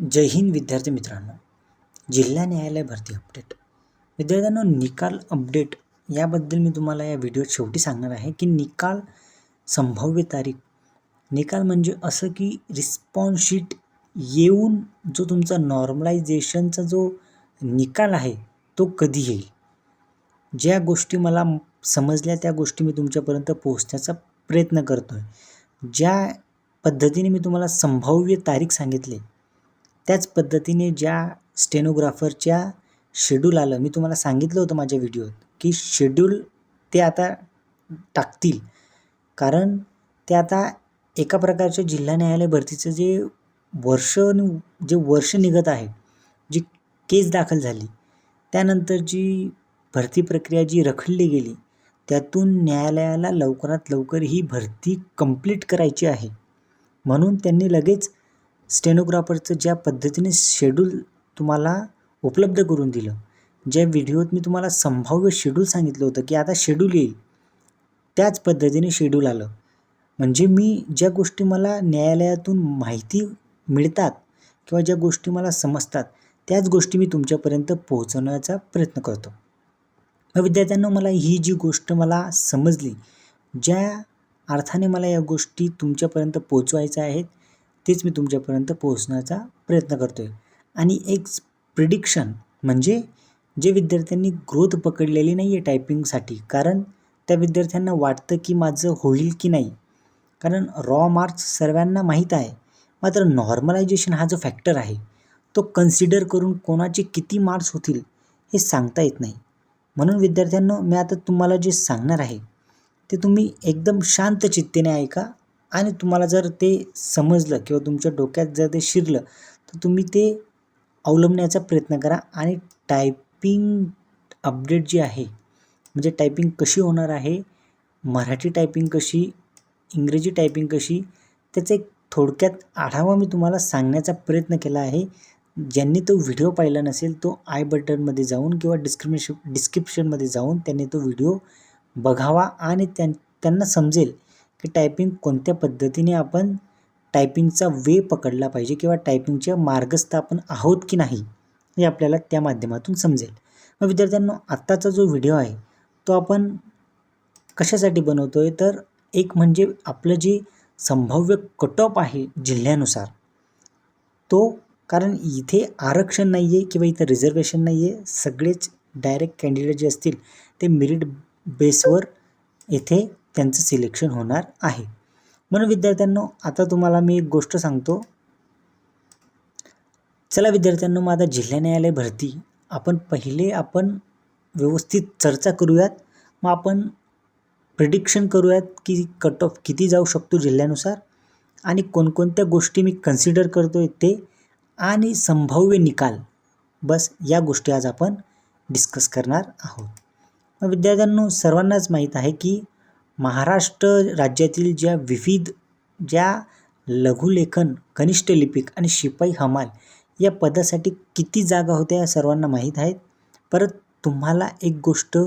जय हिंद विद्यार्थी मित्रांनो. जिल्हा न्यायालय भरती अपडेट विद्यार्थ्यांनो निकाल अपडेट याबद्दल मी तुम्हाला या व्हिडिओत शेवटी सांगणार आहे की निकाल संभाव्य तारीख. निकाल म्हणजे असं की रिस्पॉन्स शीट येऊन जो तुमचा नॉर्मलायझेशनचा जो निकाल आहे तो कधी येईल? ज्या गोष्टी मला समजल्या त्या गोष्टी मी तुमच्यापर्यंत पोहोचण्याचा प्रयत्न करतो आहे ज्या पद्धतीने मी तुम्हाला संभाव्य तारीख सांगितले त्याच पद्धतीने ज्या स्टेनोग्राफरच्या शेड्यूल आलं मी तुम्हाला सांगितलं होतं माझ्या व्हिडिओत की शेड्यूल ते आता टाकतील. कारण ते आता एका प्रकारच्या जिल्हा न्यायालय भरतीचं जे वर्ष जे वर्ष निघत आहे जी केस दाखल झाली त्यानंतर जी भरती प्रक्रिया जी रखडली गेली त्यातून न्यायालयाला लवकरात लवकर ही भरती कंप्लीट करायची आहे. म्हणून त्यांनी लगेच स्टेनोग्राफरचं ज्या पद्धतीने शेड्यूल तुम्हाला उपलब्ध करून दिलं ज्या व्हिडिओत मी तुम्हाला संभाव्य शेड्यूल सांगितलं होतं की आता शेड्यूल येईल त्याच पद्धतीने शेड्यूल आलं. म्हणजे मी ज्या गोष्टी मला न्यायालयातून माहिती मिळतात किंवा ज्या गोष्टी मला समजतात त्याच गोष्टी मी तुमच्यापर्यंत पोहोचवण्याचा प्रयत्न करतो. मग विद्यार्थ्यांना मला ही जी गोष्ट मला समजली ज्या अर्थाने मला या गोष्टी तुमच्यापर्यंत पोचवायच्या आहेत तेच मी तुमच्यापर्यंत पोहोचण्याचा प्रयत्न करतो आहे आणि एक प्रिडिक्शन म्हणजे जे विद्यार्थ्यांनी ग्रोथ पकडलेली नाही आहे टायपिंगसाठी कारण त्या विद्यार्थ्यांना वाटतं की माझं होईल की नाही. कारण रॉ मार्क्स सर्वांना माहीत आहे मात्र नॉर्मलायझेशन हा जो फॅक्टर आहे तो कन्सिडर करून कोणाचे किती मार्क्स होतील हे सांगता येत नाही. म्हणून विद्यार्थ्यांना मी आता तुम्हाला जे सांगणार आहे ते तुम्ही एकदम शांत चित्तेने ऐका आणि तुम्हाला जर ते समजलं किंवा तुमच्या डोक्यात जर ते शिरलं तर तुम्ही ते अवलंबण्याचा प्रयत्न करा आणि टायपिंग अपडेट जी आहे म्हणजे टायपिंग कशी होणार आहे मराठी टायपिंग कशी इंग्रजी टायपिंग कशी त्याचा एक थोडक्यात आढावा मी तुम्हाला सांगण्याचा प्रयत्न केला आहे. ज्यांनी तो व्हिडिओ पाहिला नसेल तो आय बटनमध्ये जाऊन किंवा डिस्क्रिप्शन डिस्क्रिप्शनमध्ये जाऊन त्यांनी तो व्हिडिओ बघावा आणि त्यां त्यांना समजेल की टायपिंग कोणत्या पद्धतीने आपण टायपिंगचा वे पकडला पाहिजे किंवा टायपिंगच्या मार्गस्थ आपण आहोत की नाही हे आपल्याला त्या माध्यमातून समजेल. मग विद्यार्थ्यांना आत्ताचा जो व्हिडिओ आहे तो आपण कशासाठी बनवतो आहे तर एक म्हणजे आपलं जे संभाव्य कटऑफ आहे जिल्ह्यानुसार तो कारण इथे आरक्षण नाही आहे किंवा इथं रिझर्वेशन नाही आहे सगळेच डायरेक्ट कॅन्डिडेट जे असतील ते मेरिट बेसवर येथे त्यांचं सिलेक्शन होणार आहे. म्हणून विद्यार्थ्यांनो आता तुम्हाला मी एक गोष्ट सांगतो. चला विद्यार्थ्यांनो मग आता जिल्हा न्यायालय भरती. आपण पहिले आपण व्यवस्थित चर्चा करूयात. मग आपण प्रिडिक्शन करूयात की कट ऑफ किती जाऊ शकतो जिल्ह्यानुसार आणि कोणकोणत्या गोष्टी मी कन्सिडर करतो आहे ते आणि संभाव्य निकाल. बस या गोष्टी आज आपण डिस्कस करणार आहोत. मग विद्यार्थ्यांनो सर्वांनाच माहीत आहे की महाराष्ट्र राज्यातील ज्या विविध ज्या लघुलेखन कनिष्ठ लिपिक आणि शिपाई हमाल या पदासाठी किती जागा होत्या या सर्वांना माहीत आहेत? परत तुम्हाला एक गोष्ट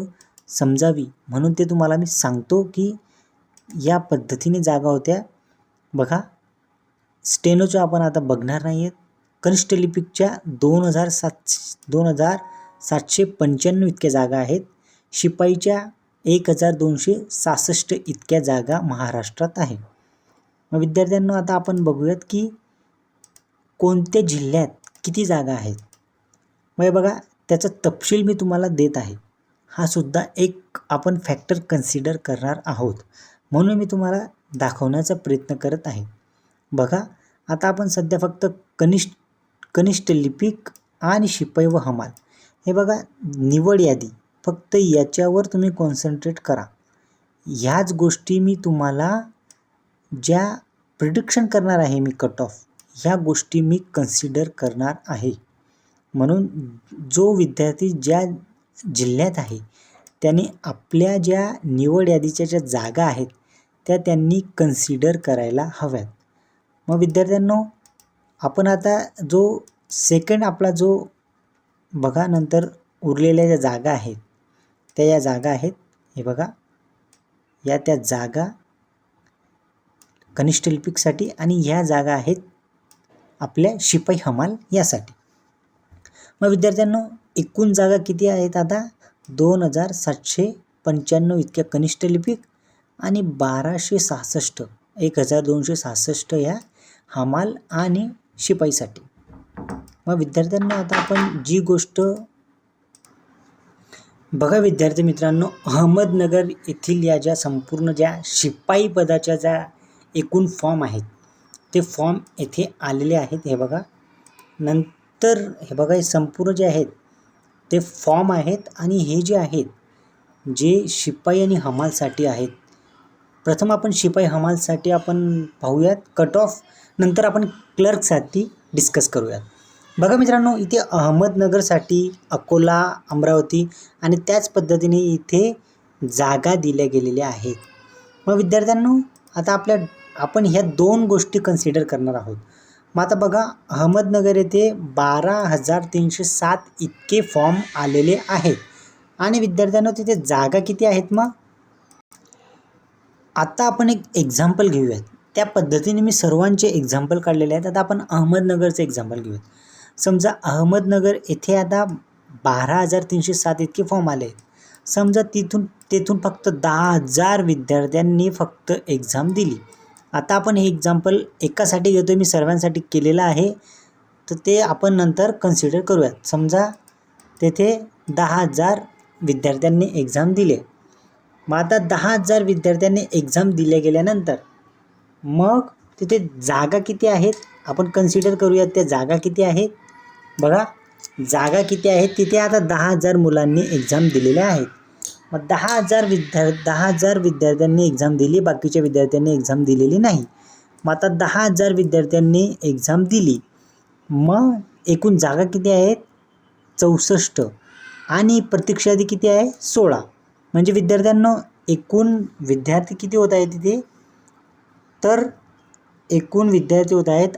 समजावी म्हणून ते तुम्हाला मी सांगतो की या पद्धतीने जागा होत्या. बघा स्टेनोच्या आपण आता बघणार नाही आहेत कनिष्ठ लिपिकच्या दोन हजार सात दोन हजार सातशे पंच्याण्णव इतक्या जागा आहेत. शिपाईच्या एक हजार दोनशे सहासष्ट इतक्या जागा महाराष्ट्रात आहे. मग विद्यार्थ्यांना आता आपण बघूयात की कोणत्या जिल्ह्यात किती जागा आहेत. मग बघा त्याचा तपशील मी तुम्हाला देत आहे. हा सुद्धा एक आपण फॅक्टर कन्सिडर करणार आहोत. म्हणून मी तुम्हाला दाखवण्याचा प्रयत्न करत आहे. बघा आता आपण सध्या फक्त कनिष्ठ कनिष्ठ लिपिक आणि शिपाई व हमाल. हे बघा निवड यादी. फक्त याच्यावर तुम्ही कॉन्सन्ट्रेट करा. ह्याच गोष्टी मी तुम्हाला ज्या प्रिडिक्शन करणार आहे मी कट ऑफ ह्या गोष्टी मी कन्सिडर करणार आहे. म्हणून जो विद्यार्थी ज्या जिल्ह्यात आहे त्याने आपल्या ज्या निवड यादीच्या ज्या जागा आहेत त्या त्यांनी कन्सिडर करायला हव्यात. मग विद्यार्थ्यांनो आपण आता जो सेकंड आपला जो बघा नंतर उरलेल्या ज्या जागा आहेत त्या या जागा आहेत. हे बघा. या त्या जागा कनिष्ठ लिपिकसाठी आणि ह्या जागा आहेत आपल्या शिपाई हमाल यासाठी. मग विद्यार्थ्यांनो एकूण जागा किती आहेत आता? दोन हजार सातशे पंच्याण्णव इतक्या कनिष्ठ लिपिक आणि बाराशे सहासष्ट एक हजार दोनशे सहासष्ट ह्या हमाल आणि शिपाईसाठी. मग विद्यार्थ्यांना आता आपण जी गोष्ट बघा विद्यार्थी मित्रांनो अहमदनगर येथील या ज्या संपूर्ण ज्या शिपाई पदाच्या ज्या एकूण फॉर्म आहेत ते फॉर्म येथे आलेले आहेत. हे बघा नंतर हे बघा हे संपूर्ण जे आहेत ते फॉर्म आहेत आणि हे जे आहेत जे शिपाई आणि हमालसाठी आहेत. प्रथम आपण शिपाई हमालसाठी आपण पाहूयात कट ऑफ नंतर आपण क्लर्कसाठी डिस्कस करूयात. बघा मित्रांनो इथे अहमदनगरसाठी अकोला अमरावती आणि त्याच पद्धतीने इथे जागा दिल्या गेलेल्या आहेत. मग विद्यार्थ्यांनो आता आपल्या आपण ह्या दोन गोष्टी कन्सिडर करणार आहोत. मग आता बघा अहमदनगर येथे बारा हजार तीनशे सात इतके फॉर्म आलेले आहेत. आणि विद्यार्थ्यांना तिथे जागा किती आहेत मग? आता आपण एक एक्झाम्पल घेऊयात. त्या पद्धतीने मी सर्वांचे एक्झाम्पल काढलेले आहेत. आता आपण अहमदनगरचं एक्झाम्पल घेऊयात. समजा अहमदनगर येथे आता बारा हजार तीनशे सात इतके फॉर्म आले आहेत. समजा तिथून तेथून फक्त दहा हजार विद्यार्थ्यांनी फक्त एक्झाम दिली. आता आपण हे एक्झाम्पल एकासाठी घेतो मी सर्वांसाठी केलेलं आहे. तर ते आपण नंतर कन्सिडर करूयात. समजा तेथे दहा हजार विद्यार्थ्यांनी एक्झाम दिले. मग आता दहा हजार विद्यार्थ्यांनी एक्झाम दिल्या गेल्यानंतर मग तिथे जागा किती आहेत? आपण कन्सिडर करूयात त्या जागा किती आहेत? बघा जागा किती आहेत तिथे आता दहा हजार मुलांनी एक्झाम दिलेल्या आहेत. मग दहा हजार विद्या दहा हजार विद्यार्थ्यांनी एक्झाम दिली बाकीच्या विद्यार्थ्यांनी एक्झाम दिलेली नाही. मग आता दहा हजार विद्यार्थ्यांनी एक्झाम दिली. मग एकूण जागा किती आहेत? चौसष्ट. आणि प्रतीक्षादी किती आहे? सोळा. म्हणजे विद्यार्थ्यांना एकूण विद्यार्थी किती होत आहेत तिथे? तर एकूण विद्यार्थी होत आहेत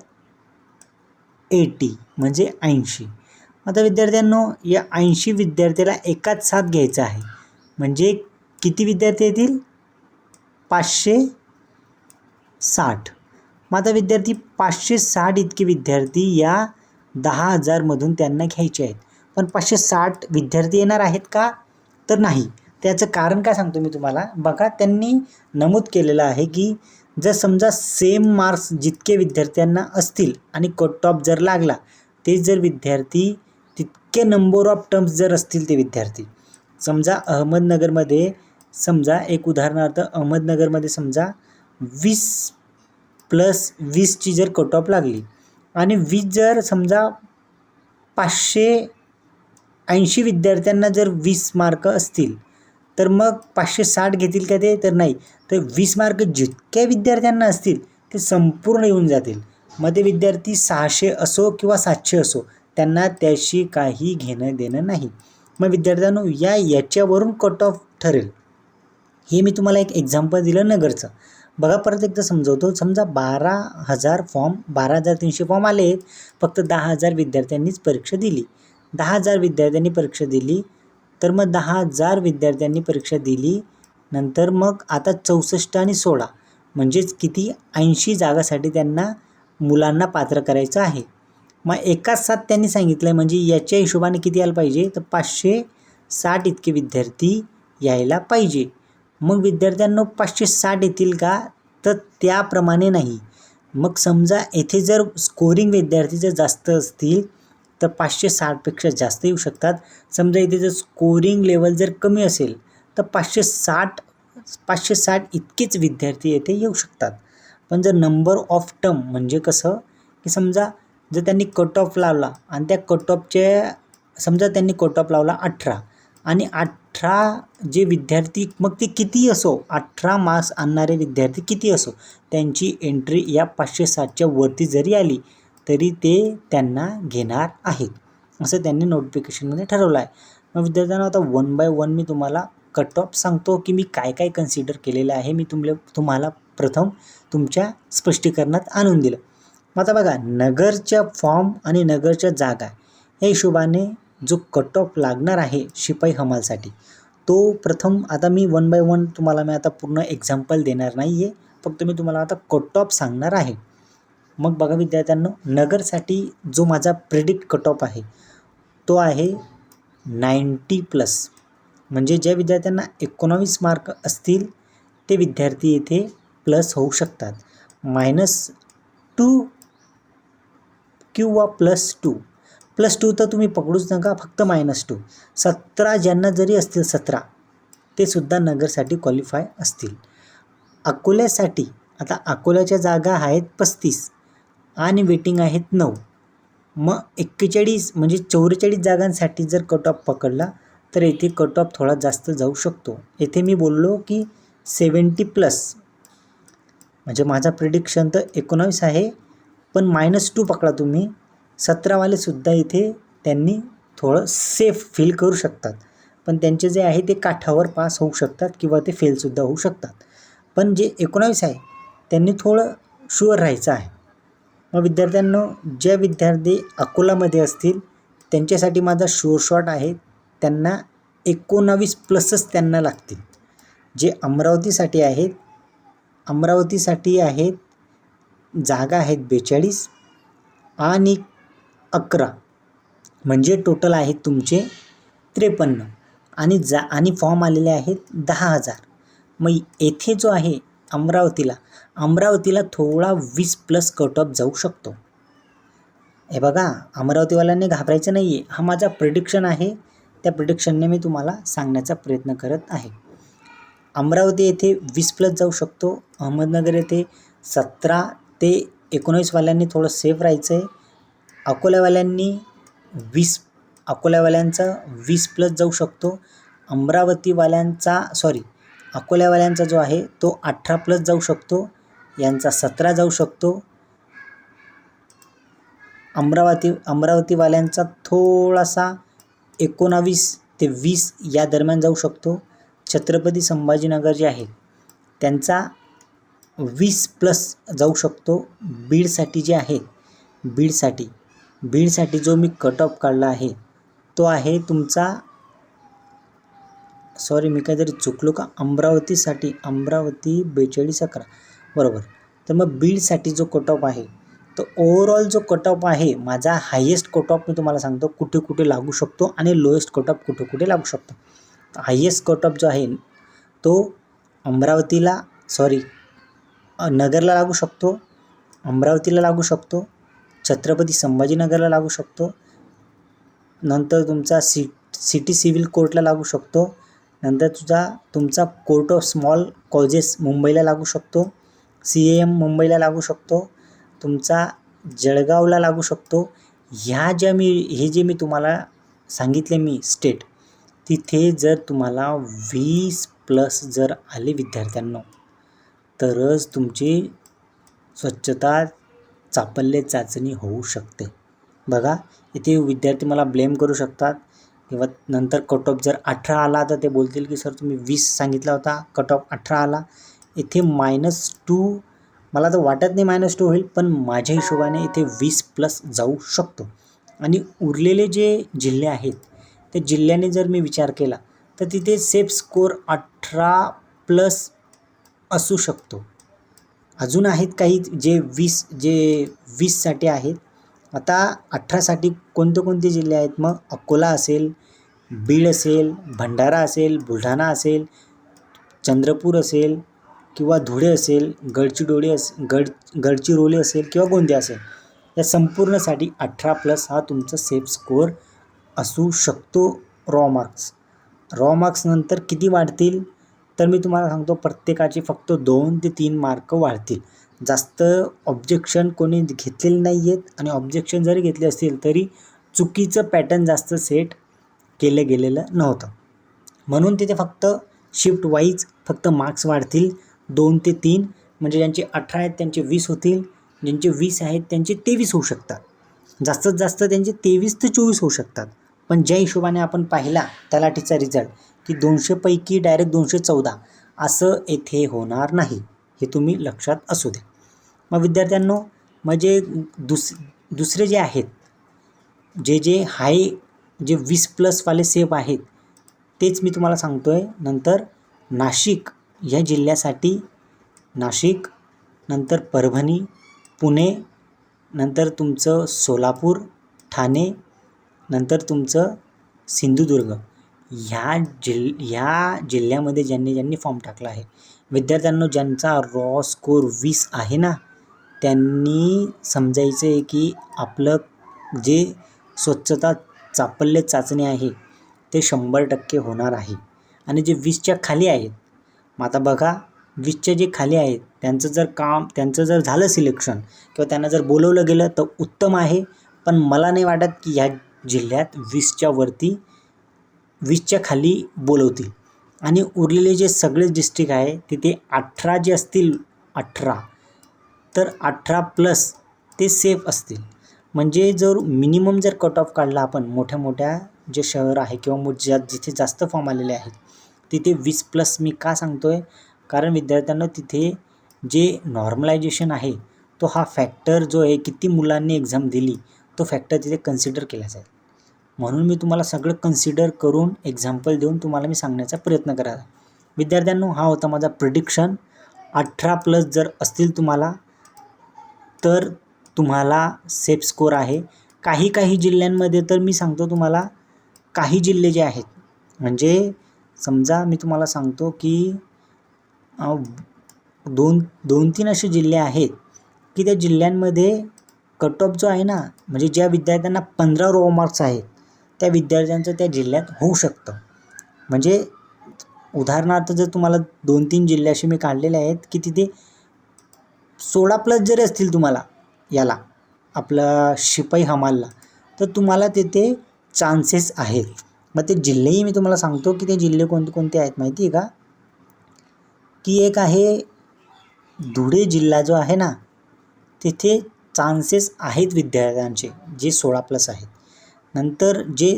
एटी. म्हणजे ऐंशी. आता विद्यार्थ्यांनो या ऐंशी विद्यार्थ्याला एकाच साथ घ्यायचा आहे. म्हणजे किती विद्यार्थी येतील? पाचशे साठ. मग आता विद्यार्थी पाचशे साठ इतके विद्यार्थी या दहा हजारमधून त्यांना घ्यायचे आहेत. पण पाचशे साठ विद्यार्थी येणार आहेत का? तर नाही. त्याचं कारण काय सांगतो मी तुम्हाला? बघा त्यांनी नमूद केलेलं आहे की जर समजा सेम मार्क्स जितके विद्यार्थ्यांना असतील आणि कट ऑफ जर लागला ते जर विद्यार्थी तितके नंबर ऑफ टर्म्स जर असतील ते विद्यार्थी. समजा अहमदनगरमध्ये समजा एक उदाहरणार्थ अहमदनगरमध्ये समजा वीस प्लस वीसची जर कट ऑफ लागली आणि वीस जर समजा पाचशे ऐंशी विद्यार्थ्यांना जर वीस मार्क असतील तर मग पाचशे साठ घेतील का ते? तर नाही. तर वीस मार्क जितक्या विद्यार्थ्यांना असतील ते संपूर्ण येऊन जातील. मध्ये विद्यार्थी सहाशे असो किंवा सातशे असो त्यांना त्याशी काही घेणं देणं नाही. मग विद्यार्थ्यांनो या याच्यावरून कट ऑफ ठरेल. हे मी तुम्हाला एक एक्झाम्पल दिलं नगरचं. बघा परत एकदा समजवतो. समजा बारा हजार फॉर्म बारा हजार तीनशे फॉर्म आले आहेत. फक्त दहा हजार विद्यार्थ्यांनीच परीक्षा दिली. दहा हजार विद्यार्थ्यांनी परीक्षा दिली तर मग दहा हजार विद्यार्थ्यांनी परीक्षा दिली नंतर मग आता चौसष्ट आणि सोळा. म्हणजेच किती? ऐंशी जागासाठी त्यांना मुलांना पात्र करायचं आहे. मग एकाच साथ त्यांनी सांगितलं आहे म्हणजे याच्या हिशोबाने किती यायला पाहिजे? तर पाचशे साठ इतके विद्यार्थी यायला पाहिजे. मग विद्यार्थ्यांना पाचशे साठ येतील का? तर त्याप्रमाणे नाही. मग समजा येथे जर स्कोरिंग विद्यार्थी जर जास्त असतील तर पाचशे साठपेक्षा जास्त येऊ शकतात. समजा इथे जर स्कोरिंग लेवल जर कमी असेल तर पाचशे साठ पाचशे साठ इतकेच विद्यार्थी येथे येऊ शकतात. पण जर नंबर ऑफ टर्म म्हणजे कसं? की समजा जर त्यांनी कट ऑफ लावला आणि त्या कट ऑफचे समजा त्यांनी कट ऑफ लावला अठरा आणि अठरा जे विद्यार्थी मग ते किती असो? अठरा मार्क्स आणणारे विद्यार्थी किती असो? त्यांची एंट्री या पाचशे सातच्या वरती जरी आली तरी ते त्यांना घेणार आहेत. असं त्यांनी नोटिफिकेशनमध्ये ठरवलं आहे. मग विद्यार्थ्यांना आता वन बाय वन मी तुम्हाला कट ऑफ सांगतो की मी काय काय कन्सिडर केलेलं आहे. मी तुमले तुम्हाला प्रथम तुमच्या स्पष्टीकरणात आणून दिलं. मग आता बघा नगरच्या फॉर्म आणि नगरच्या जागा या हिशोबाने जो कट ऑफ लागणार आहे शिपाई हमालसाठी तो प्रथम आता मी वन बाय वन तुम्हाला मी आता पूर्ण एक्झाम्पल देणार नाही आहे फक्त मी तुम्हाला आता कट ऑफ सांगणार आहे. मग बघा विद्यार्थ्यांना नगरसाठी जो माझा प्रेडिक्ट कट ऑफ आहे तो आहे नाईंटी प्लस म्हणजे ज्या विद्यार्थ्यांना एकोणावीस मार्क असतील ते विद्यार्थी येथे प्लस होऊ शकतात. मायनस टू किंवा प्लस टू. प्लस टू तर तुम्ही पकडूच नका फक्त मायनस टू. सतरा ज्यांना जरी असतील सतरा ते सुद्धा नगरसाठी क्वालिफाय असतील. अकोल्यासाठी आता अकोल्याच्या जागा आहेत पस्तीस आणि वेटिंग आहेत नऊ. मग एक्केचाळीस म्हणजे चौवेचाळीस जागांसाठी जर कट ऑफ पकडला तर येथे कट ऑफ थोडा जास्त जाऊ शकतो. येथे मी बोललो की सेवन्टी प्लस म्हणजे माझा प्रिडिक्शन तर एकोणावीस आहे पण मायनस टू पकडा तुम्ही. सतरावालेसुद्धा इथे त्यांनी थोडं सेफ फील करू शकतात. पण त्यांचे जे आहे ते काठावर पास होऊ शकतात किंवा ते फेलसुद्धा होऊ शकतात. पण जे एकोणावीस आहे त्यांनी थोडं शुअर राहायचं आहे. मग विद्यार्थ्यांना ज्या विद्यार्थी अकोलामध्ये असतील त्यांच्यासाठी माझा शुअर शॉट आहे त्यांना एकोणावीस प्लसच त्यांना लागतील. जे अमरावतीसाठी आहेत अमरावतीसाठी आहेत. जागा आहेत बेचाळीस आणि अकरा. म्हणजे टोटल आहेत तुमचे त्रेपन्न. आणि जा आणि फॉर्म आलेले आहेत दहा हजार. मग येथे जो आहे अमरावतीला अमरावतीला थोडा वीस प्लस कट ऑफ जाऊ शकतो. हे बघा अमरावतीवाल्यांनी घाबरायचं नाही आहे हा माझा प्रिडिक्शन आहे. त्या प्रिडिक्शनने मी तुम्हाला सांगण्याचा प्रयत्न करत आहे. अमरावती येथे वीस प्लस जाऊ शकतो. अहमदनगर येथे सतरा ते एकोणीसवाल्यांनी थोडं सेफ राहायचं आहे अकोल्यावाल्यांनी वीस अकोल्यावाल्यांचा वीस प्लस जाऊ शकतो. अमरावतीवाल्यांचा सॉरी अकोल्यावाल्यांचा जो आहे तो अठरा प्लस जाऊ शकतो. यांचा सतरा जाऊ शकतो. अमरावती अमरावतीवाल्यांचा थोडासा एकोणावीस ते वीस या दरम्यान जाऊ शकतो. छत्रपती संभाजीनगर जे आहे त्यांचा वीस प्लस जाऊ शकतो बीडसाठी जे आहे बीडसाठी. बीडसाठी जो मी कट ऑफ काढला आहे तो आहे तुमचा सॉरी मी काहीतरी चुकलो का? अमरावतीसाठी अमरावती बेचाळीस अकरा. बरोबर. तर मग बीडसाठी जो कट ऑफ आहे तो ओव्हरऑल जो कट ऑफ आहे माझा हायेस्ट कट ऑफ मी तुम्हाला सांगतो कुठे कुठे लागू शकतो आणि लोएस्ट कट ऑफ कुठे कुठे लागू शकतो. हायेस्ट कट ऑफ जो आहे तो अमरावतीला सॉरी नगरला लागू शकतो अमरावतीला लागू शकतो छत्रपती संभाजीनगरला लागू शकतो नंतर तुमचा सी सिटी सिव्हिल कोर्टला लागू शकतो नंतर तुझा तुमचा कोर्ट ऑफ स्मॉल कॉजेस मुंबईला लागू शकतो सी ए एम मुंबईला लागू शकतो तुमचा जळगावला लागू शकतो ह्या ज्या मी हे जे मी तुम्हाला सांगितले मी स्टेट तिथे जर तुम्हाला वीस प्लस जर आले विद्यार्थ्यांना तरच तुमची स्वच्छता चापल्य चाचणी होऊ शकते. बघा इथे विद्यार्थी मला ब्लेम करू शकतात. किंवा नंतर कट ऑफ जर अठरा आला तर ते बोलतील की सर तुम्ही वीस सांगितला होता कट ऑफ अठरा आला. इथे मायनस टू मला तर वाटत नाही मायनस टू होईल पण माझ्या हिशोबाने इथे वीस प्लस जाऊ शकतो. आणि उरलेले जे जिल्हे आहेत त्या जिल्ह्याने जर मी विचार केला तर तिथे सेफ स्कोर अठरा प्लस असू शकतो. अजून आहेत काही जे वीस जे वीससाठी आहेत. आता अठरासाठी कोणते कोणते जिल्हे आहेत? मग अकोला असेल बीड असेल भंडारा असेल बुलढाणा असेल चंद्रपूर असेल किंवा धुळे असेल गडचिरोली अस गड गडचिरोली असेल किंवा गोंदिया असेल या संपूर्णसाठी अठरा प्लस हा तुमचा सेफ स्कोअर असू शकतो रॉ मार्क्स रॉ मार्क्सनंतर किती वाढतील? तर मी तुम्हाला सांगतो प्रत्येकाचे फक्त दोन ते तीन मार्क वाढतील. जास्त ऑब्जेक्शन कोणी घेतलेले नाही आहेत आणि ऑब्जेक्शन जरी घेतले असतील तरी चुकीचं पॅटर्न जास्त सेट केलं गेलेलं नव्हतं. म्हणून तिथे फक्त शिफ्ट वाईज फक्त मार्क्स वाढतील. दोन ते तीन म्हणजे ज्यांचे अठरा आहेत त्यांचे वीस होतील. ज्यांचे वीस आहेत त्यांचे तेवीस होऊ शकतात. जास्तीत जास्त त्यांचे तेवीस ते चोवीस होऊ शकतात. पण ज्या हिशोबाने आपण पाहिला तलाठीचा रिझल्ट की दोनशेपैकी डायरेक्ट दोनशे चौदा. असं येथे होणार नाही हे तुम्ही लक्षात असू द्या. मग विद्यार्थ्यांनो म्हणजे दुस दुसरे जे आहेत जे जे हाय जे वीस प्लसवाले सेफ आहेत तेच मी तुम्हाला सांगतो आहे नंतर नाशिक ह्या जिल्ह्यासाठी नाशिक नंतर परभणी पुणे नंतर तुमचं सोलापूर ठाणे नंतर तुमचं सिंधुदुर्ग. ह्या जिल ह्या जिल्ह्यामध्ये ज्यांनी ज्यांनी फॉर्म टाकला आहे विद्यार्थ्यांनो ज्यांचा रॉ स्कोर वीस आहे ना त्यांनी समजायचं आहे की आपलं जे स्वच्छता चापल्य चाचणी आहे ते शंभर टक्के होणार आहे. आणि जे वीसच्या खाली आहेत मग आता बघा वीसच्या जे खाली आहेत त्यांचं जर काम त्यांचं जर झालं सिलेक्शन किंवा त्यांना जर बोलवलं गेलं तर उत्तम आहे. पण मला नाही वाटत की ह्या जिल्ह्यात वीसच्या वरती वीसच्या खाली बोलवतील. आणि उरलेले जे सगळे डिस्ट्रिक्ट आहे तिथे अठरा जे असतील अठरा तर अठरा प्लस ते सेफ असतील. म्हणजे जर मिनिमम जर कट ऑफ काढला आपण मोठ्या मोठ्या जे शहर आहे किंवा मो ज्या जिथे जास्त फॉर्म आलेले आहेत तिथे वीस प्लस मी का सांगतो आहे कारण विद्यार्थ्यांना तिथे जे नॉर्मलायझेशन आहे तो हा फॅक्टर जो आहे किती मुलांनी एक्झाम दिली तो फॅक्टर तिथे कन्सिडर केला जाईल. म्हणून मी तुम्हाला सगळं कन्सिडर करून एक्झाम्पल देऊन तुम्हाला मी सांगण्याचा प्रयत्न करा विद्यार्थ्यांनो हा होता माझा प्रिडिक्शन अठरा प्लस जर असतील तुम्हाला तर तुम्हाला सेफ स्कोर आहे. काही काही जिल्ह्यांमध्ये तर मी सांगतो तुम्हाला काही जिल्हे जे आहेत म्हणजे समजा मी तुम्हाला सांगतो की दोन दोन तीन असे जिल्हे आहेत की त्या जिल्ह्यांमध्ये कट ऑफ जो आहे ना म्हणजे ज्या विद्यार्थ्यांना पंधरा रो मार्क्स आहेत त्या विद्यार्थ्यांचं त्या जिल्ह्यात होऊ शकतं. म्हणजे उदाहरणार्थ जर तुम्हाला दोन तीन जिल्हे असे मी काढलेले आहेत की तिथे सोळा प्लस जरी असतील तुम्हाला याला आपला शिपाई हमालला तर तुम्हाला तिथे चान्सेस आहेत. मग ते जिल्हेही मी तुम्हाला सांगतो की ते जिल्हे कोणते कोणते आहेत माहिती आहे का? की एक आहे धुळे जिल्हा जो आहे ना तिथे चान्सेस आहेत विद्यार्थ्यांचे जे सोळा प्लस आहेत. नंतर जे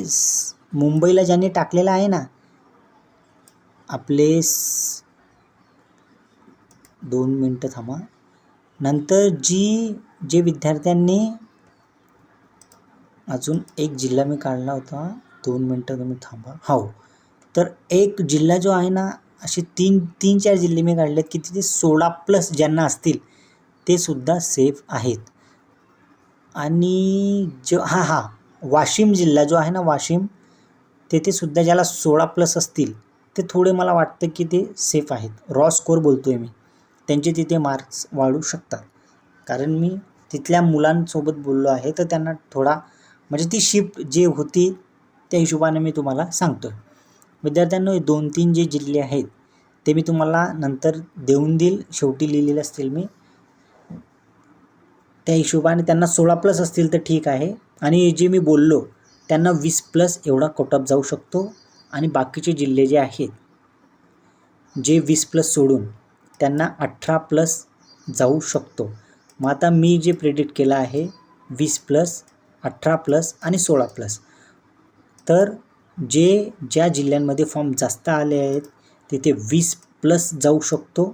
मुंबईला ज्यांनी टाकलेलं आहे ना आपले दोन मिनटं थांबा. नंतर जी जे विद्यार्थ्यांनी अजून एक जिल्हा मी काढला होता दोन मिनटं तुम्ही थांबा. हो तर एक जिल्हा जो आहे ना असे तीन तीन चार जिल्हे मी काढले आहेत की तिथे सोळा प्लस ज्यांना असतील ते सुद्धा सेफ आहेत. आणि जो हां हां वाशिम जिल्हा जो आहे ना वाशिम तेथे सुद्धा ज्याला सोळा प्लस असतील ते थोडे मला वाटतं की ते सेफ आहेत. रॉ स्कोर बोलतो आहे मी. त्यांचे तिथे मार्क्स वाढू शकतात. कारण मी तिथल्या मुलांसोबत बोललो आहे तर त्यांना थोडा म्हणजे ती शिफ्ट जे होती त्या हिशोबाने मी तुम्हाला सांगतो आहे विद्यार्थ्यांनो दोन तीन जे जिल्हे आहेत ते मी तुम्हाला नंतर देऊन देईल. शेवटी लिहिलेले असतील मी. त्या हिशोबाने त्यांना सोळा प्लस असतील तर ठीक आहे. आणि जे मी बोललो त्यांना वीस प्लस एवढा कटअप जाऊ शकतो आणि बाकीचे जिल्हे जे आहेत जे वीस प्लस सोडून त्यांना अठरा प्लस जाऊ शकतो. मग आता मी जे प्रेडिक्ट केलं आहे वीस प्लस अठरा प्लस आणि सोळा प्लस. तर जे ज्या जिल्ह्यांमध्ये फॉर्म जास्त आले आहेत तिथे वीस प्लस जाऊ शकतो.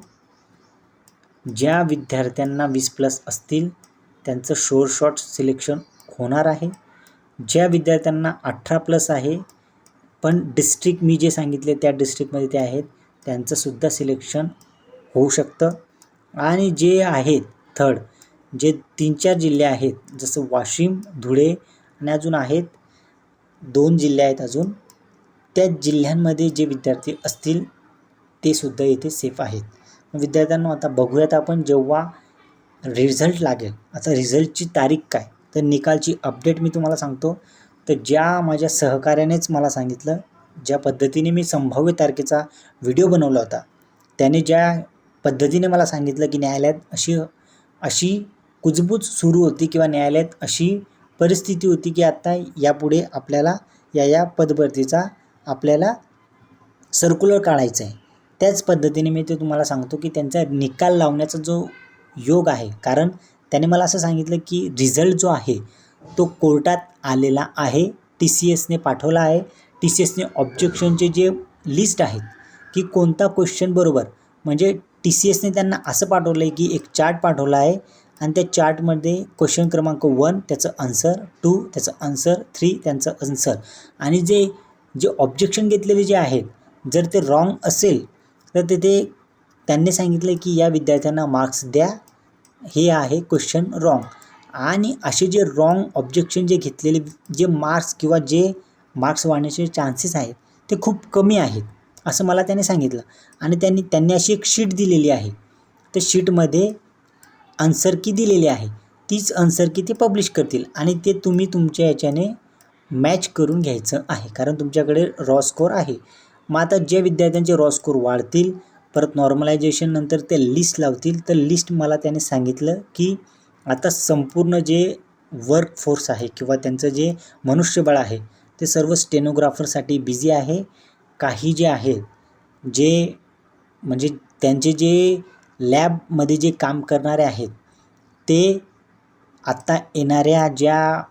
ज्या विद्यार्थ्यांना वीस प्लस असतील त्यांचं शोर शॉर्ट सिलेक्शन होणार आहे. ज्या विद्यार्थ्यांना अठरा प्लस आहे पण डिस्ट्रिक्ट मी जे सांगितले त्या डिस्ट्रिक्टमध्ये ते आहेत त्यांचंसुद्धा सिलेक्शन होऊ शकतं. आणि जे आहेत थर्ड जे तीन चार जिल्हे आहेत जसं वाशिम धुळे आणि अजून आहेत दोन जिल्हे आहेत अजून त्या जिल्ह्यांमध्ये जे विद्यार्थी असतील ते सुद्धा इथे सेफ आहेत. विद्यार्थ्यांना आता बघूयात आपण जेव्हा रिझल्ट लागेल आता रिझल्टची तारीख काय? तर निकालची अपडेट मी तुम्हाला सांगतो. तर ज्या माझ्या सहकाऱ्यानेच मला सांगितलं ज्या पद्धतीने मी संभाव्य तारखेचा व्हिडिओ बनवला होता त्याने ज्या पद्धतीने मला सांगितलं की न्यायालयात अशी अशी कुजबूज सुरू होती किंवा न्यायालयात अशी परिस्थिती होती की आत्ता यापुढे आपल्याला या या पदभरतीचा आपल्याला सर्क्युलर काढायचं आहे त्याच पद्धतीने मी ते तुम्हाला सांगतो की त्यांचा निकाल लावण्याचा जो योग आहे कारण त्याने मला असं सांगितलं की रिझल्ट जो आहे तो कोर्टात आलेला आहे टी सी एसने पाठवला आहे. टी सी एसने ऑब्जेक्शनचे जे लिस्ट आहेत की कोणता क्वेश्चन बरोबर म्हणजे टी सी एसने त्यांना असं पाठवलं आहे की एक चार्ट पाठवला आहे आणि त्या चार्टमध्ये क्वेश्चन क्रमांक वन त्याचं आन्सर टू त्याचं आन्सर थ्री त्यांचं आन्सर आणि जे जे ऑब्जेक्शन घेतलेले जे आहेत जर ते रॉंग असेल तर तिथे त्यांनी सांगितलं की या विद्यार्थ्यांना मार्क्स द्या हे आहे क्वेश्चन रॉंग आणि असे जे रॉंग ऑब्जेक्शन जे घेतलेले जे मार्क्स किंवा जे मार्क्स वाढण्याचे चान्सेस आहेत ते खूप कमी आहेत असं मला त्याने सांगितलं. आणि त्यांनी त्यांनी अशी एक शीट दिलेली आहे. त्या शीटमध्ये आन्सर की दिलेली आहे. तीच आन्सर की ते पब्लिश करतील. आणि ते तुम्ही तुमच्या याच्याने मॅच करून घ्यायचं आहे. कारण तुमच्याकडे रॉ स्कोर आहे. मग आता जे विद्यार्थ्यांचे रॉ स्कोर वाढतील परत नॉर्मलायझेशन नंतर ते लिस्ट लावतील. तर लिस्ट मला त्याने सांगितलं की आता संपूर्ण जे वर्क फोर्स आहे किंवा त्यांचं जे मनुष्यबळ आहे ते सर्व स्टेनोग्राफरसाठी बिझी आहे. काही जे आहेत जे म्हणजे त्यांचे जे लॅबमध्ये जे काम करणारे आहेत ते आत्ता येणाऱ्या ज्या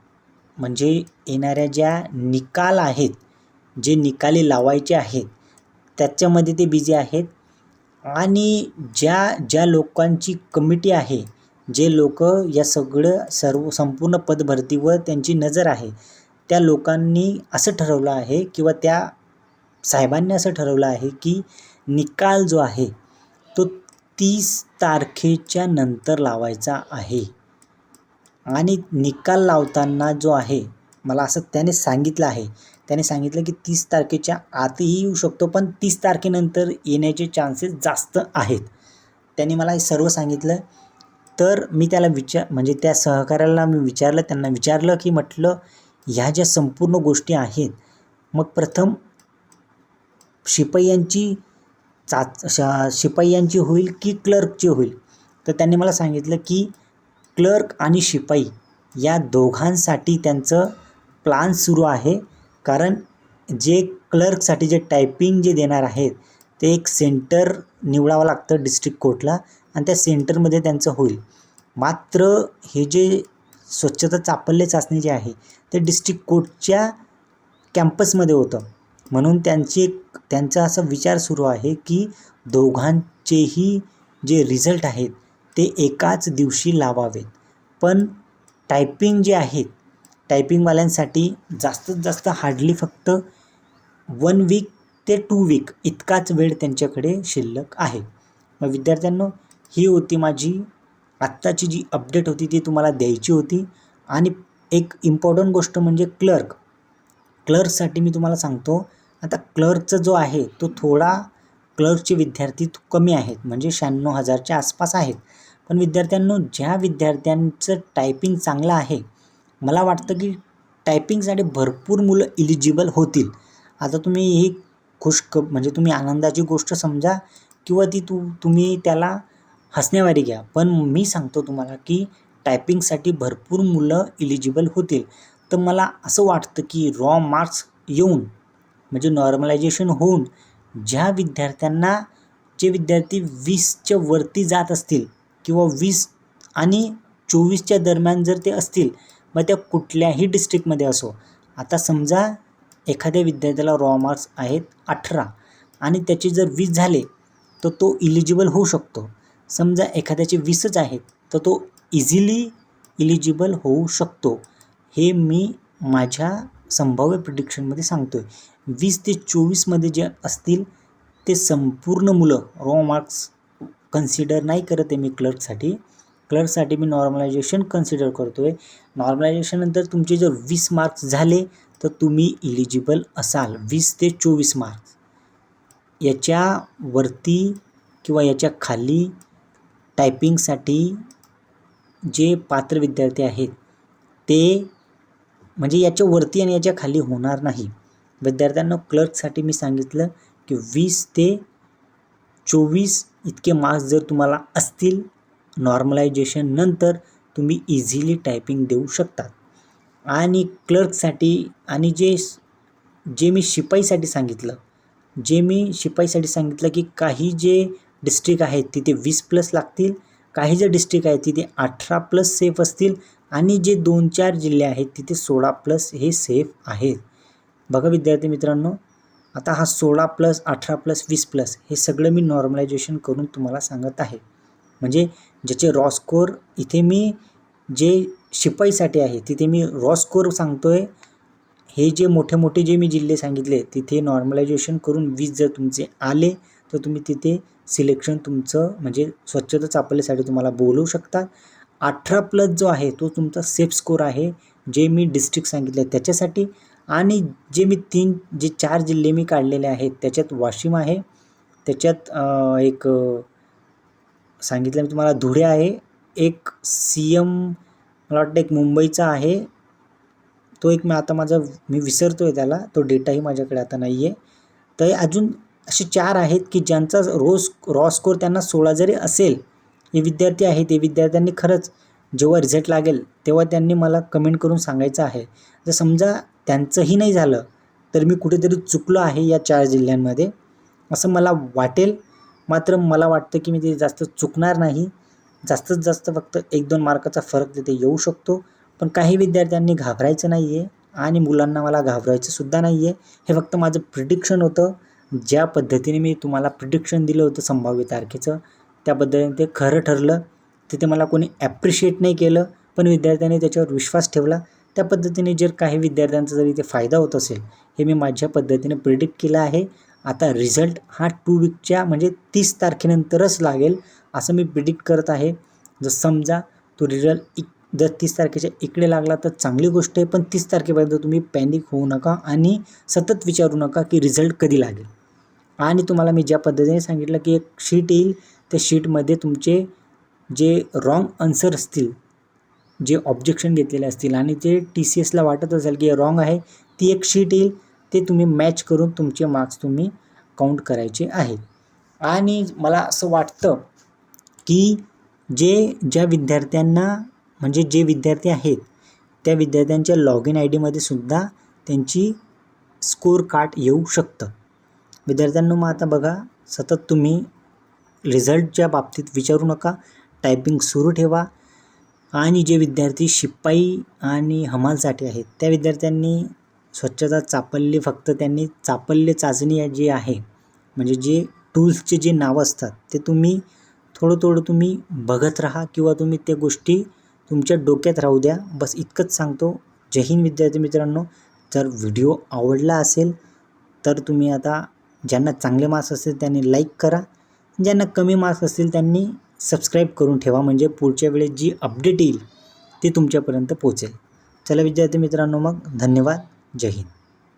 म्हणजे येणाऱ्या ज्या निकाल आहेत जे निकाली लावायचे आहेत त्याच्यामध्ये ते बिझी आहेत. आणि ज्या ज्या लोकांची कमिटी आहे जे लोक या सगळं सर्व संपूर्ण पदभरतीवर त्यांची नजर आहे त्या लोकांनी असं ठरवलं आहे किंवा त्या साहेबांनी असं ठरवलं आहे की निकाल जो आहे तो तीस तारखेच्या नंतर लावायचा आहे. आणि निकाल लावताना जो आहे मला असं त्याने सांगितलं आहे त्याने सांगितलं की तीस तारखेच्या आतही येऊ शकतो पण तीस तारखेनंतर येण्याचे चान्सेस जास्त आहेत. त्याने मला हे सर्व सांगितलं. तर मी त्याला विचार म्हणजे त्या सहकाऱ्याला मी विचारलं त्यांना विचारलं की म्हटलं ह्या ज्या संपूर्ण गोष्टी आहेत मग प्रथम शिपायांची चाच शा शिपायांची होईल की क्लर्कची होईल? तर त्यांनी मला सांगितलं की क्लर्क आणि शिपाई या दोघांसाठी त्यांचं प्लान सुरू आहे. कारण जे क्लर्कसाठी जे टायपिंग जे देणार आहेत ते एक सेंटर निवडावं लागतं डिस्ट्रिक्ट कोर्टला आणि त्या सेंटरमध्ये त्यांचं होईल. मात्र हे जे स्वच्छता चापल्य चाचणी जे आहे ते डिस्ट्रिक्ट कोर्टच्या कॅम्पसमध्ये होतं. म्हणून त्यांची एक त्यांचा असा विचार सुरू आहे की दोघांचेही जे रिझल्ट आहेत ते एकाच दिवशी लावावेत. पण टायपिंग जे आहेत टायपिंगवाल्यांसाठी जास्तीत जास्त हार्डली फक्त वन वीक ते टू वीक इतकाच वेळ त्यांच्याकडे शिल्लक आहे. मग विद्यार्थ्यांनो ही होती माझी आत्ताची जी अपडेट होती ती तुम्हाला द्यायची होती. आणि एक इम्पॉर्टंट गोष्ट म्हणजे क्लर्क. क्लर्कसाठी मी तुम्हाला सांगतो आता क्लर्कचा जो आहे तो थोडा क्लर्कचे विद्यार्थी कमी आहेत. म्हणजे शहाण्णव हजारच्या आसपास आहेत. पण विद्यार्थ्यांनो ज्या विद्यार्थ्यांचं टायपिंग चांगलं आहे मला वाटतं की टायपिंगसाठी भरपूर मुलं इलिजिबल होतील. आता तुम्ही ही खुश म्हणजे तुम्ही आनंदाची गोष्ट समजा किंवा ती तू तुम्ही त्याला हसण्यावारी घ्या. पण मी सांगतो तुम्हाला की टायपिंगसाठी भरपूर मुलं इलिजिबल होतील. तर मला असं वाटतं की रॉ मार्क्स येऊन म्हणजे नॉर्मलायझेशन होऊन ज्या विद्यार्थ्यांना जे विद्यार्थी वीसच्या वरती जात असतील किंवा वीस आणि चोवीसच्या दरम्यान जर ते असतील मग त्या कुठल्याही डिस्ट्रिक्टमध्ये असो. आता समजा एखाद्या विद्यार्थ्याला रॉ मार्क्स आहेत अठरा आणि त्याचे जर वीस झाले तर तो इलिजिबल होऊ शकतो. समजा एखाद्याचे वीसच आहेत तर तो इझिली इलिजिबल होऊ शकतो. हे मी माझ्या संभाव्य प्रिडिक्शनमध्ये सांगतो आहे वीस ते चोवीसमध्ये जे असतील ते संपूर्ण मुलं रॉ मार्क्स कन्सिडर नाही करत आहे मी क्लर्कसाठी क्लर्कसाठी मी नॉर्मलायझेशन कन्सिडर करतो आहे नॉर्मलायझेशननंतर तुमचे जर वीस मार्क्स झाले तर तुम्ही इलिजिबल असाल. वीस ते चोवीस मार्क्स याच्यावरती किंवा याच्या खाली टायपिंगसाठी जे पात्र विद्यार्थी आहेत ते म्हणजे याच्या वरती आणि याच्या खाली होणार नाही. विद्यार्थ्यांना क्लर्कसाठी मी सांगितलं की वीस ते चोवीस इतके मार्क्स जर तुम्हाला असतील नॉर्मलायझेशन नंतर तुम्ही इझिली टायपिंग देऊ शकतात. आणि क्लर्कसाठी आणि जे जे मी शिपाईसाठी सांगितलं जे मी शिपाईसाठी सांगितलं की काही जे डिस्ट्रिक्ट आहेत तिथे वीस प्लस लागतील काही जे डिस्ट्रिक्ट आहेत तिथे अठरा प्लस सेफ असतील आणि जे दोन चार जिल्हे आहेत तिथे सोळा प्लस हे सेफ आहेत. बघा विद्यार्थी मित्रांनो आता हा सोळा प्लस अठरा प्लस वीस प्लस हे सगळं मी नॉर्मलायझेशन करून तुम्हाला सांगत आहे. म्हणजे ज्याचे रॉस्कोर इथे मी जे शिपाईसाठी आहे तिथे मी रॉस्कोर सांगतो आहे हे जे मोठे मोठे जे मी जिल्हे सांगितले तिथे नॉर्मलायझेशन करून वीज जर तुमचे आले तर तुम्ही तिथे सिलेक्शन तुमचं म्हणजे स्वच्छता चापल्यासाठी तुम्हाला बोलवू शकता. अठरा प्लस जो आहे तो तुमचा सेफ स्कोर आहे जे मी डिस्ट्रिक्ट सांगितले त्याच्यासाठी. आणि जे मी तीन जे चार जिल्हे मी काढलेले आहेत त्याच्यात वाशिम आहे. त्याच्यात एक सांगितलं मी तुम्हाला धुळे आहे. एक सी एम मला वाटतं एक मुंबईचा आहे. तो एक मी आता माझा मी विसरतो आहे त्याला. तो डेटाही माझ्याकडे आता नाही आहे तर अजून असे चार आहेत की ज्यांचा रोज रॉ स्कोर त्यांना सोळा जरी असेल हे विद्यार्थी आहेत. ते विद्यार्थ्यांनी खरंच जेव्हा रिझल्ट लागेल तेव्हा त्यांनी मला कमेंट करून सांगायचं आहे. जर समजा त्यांचंही नाही झालं तर मी कुठेतरी चुकलो आहे या चार जिल्ह्यांमध्ये. असं मला वाटेल. मात्र मला वाटतं की मी ते जास्त चुकणार नाही. जास्तीत जास्त फक्त एक दोन मार्काचा फरक तिथे येऊ शकतो. पण काही विद्यार्थ्यांनी घाबरायचं नाही आहे आणि मुलांना मला घाबरायचंसुद्धा नाही आहे हे फक्त माझं प्रिडिक्शन होतं. ज्या पद्धतीने मी तुम्हाला प्रिडिक्शन दिलं होतं संभाव्य तारखेचं त्या पद्धतीने ते खरं ठरलं. तिथे मला कोणी ॲप्रिशिएट नाही केलं पण विद्यार्थ्यांनी त्याच्यावर विश्वास ठेवला. त्या पद्धतीने जर काही विद्यार्थ्यांचा जर इथे फायदा होत असेल हे मी माझ्या पद्धतीने प्रिडिक्ट केलं आहे. आता रिझल्ट हा टू वीकच्या म्हणजे तीस तारखेनंतरच लागेल असं मी प्रिडिक्ट करत आहे. जर समजा तो रिझल्ट इक जर तीस तारखेच्या इकडे लागला तर चांगली गोष्ट आहे पण तीस तारखेपर्यंत तुम्ही पॅनिक होऊ नका आणि सतत विचारू नका की रिझल्ट कधी लागेल. आणि तुम्हाला मी ज्या पद्धतीने सांगितलं की एक शीट येईल त्या शीटमध्ये तुमचे जे रॉंग आन्सर असतील जे ऑब्जेक्शन घेतलेले असतील आणि जे टी सी एसला वाटत असेल की रॉंग आहे ती एक शीट येईल. ते तुम्ही मॅच करून तुमचे मार्क्स तुम्ही काउंट करायचे आहेत. आणि मला असं वाटतं की जे ज्या विद्यार्थ्यांना म्हणजे जे विद्यार्थी आहेत त्या विद्यार्थ्यांच्या लॉग इन आय डीमध्ये सुद्धा त्यांची स्कोर कार्ड येऊ शकतं. विद्यार्थ्यांना मग आता बघा सतत तुम्ही रिझल्टच्या बाबतीत विचारू नका. टायपिंग सुरू ठेवा. आणि जे विद्यार्थी शिपाई आणि हमालसाठी आहेत त्या विद्यार्थ्यांनी स्वच्छता चापल्य फक्त त्यांनी चापल्य चाचणी जी आहे म्हणजे जे टूल्सचे जे नावं असतात ते तुम्ही थोडं थोडं तुम्ही बघत राहा किंवा तुम्ही त्या गोष्टी तुमच्या डोक्यात राहू द्या. बस इतकंच सांगतो. जय हिंद विद्यार्थी मित्रांनो. जर व्हिडिओ आवडला असेल तर तुम्ही आता ज्यांना चांगले मार्क्स असतील त्यांनी लाईक करा. ज्यांना कमी मार्क्स असतील त्यांनी सबस्क्राईब करून ठेवा म्हणजे पुढच्या वेळेस जी अपडेट येईल ती तुमच्यापर्यंत पोहोचेल. चला विद्यार्थी मित्रांनो मग धन्यवाद. जय हिंद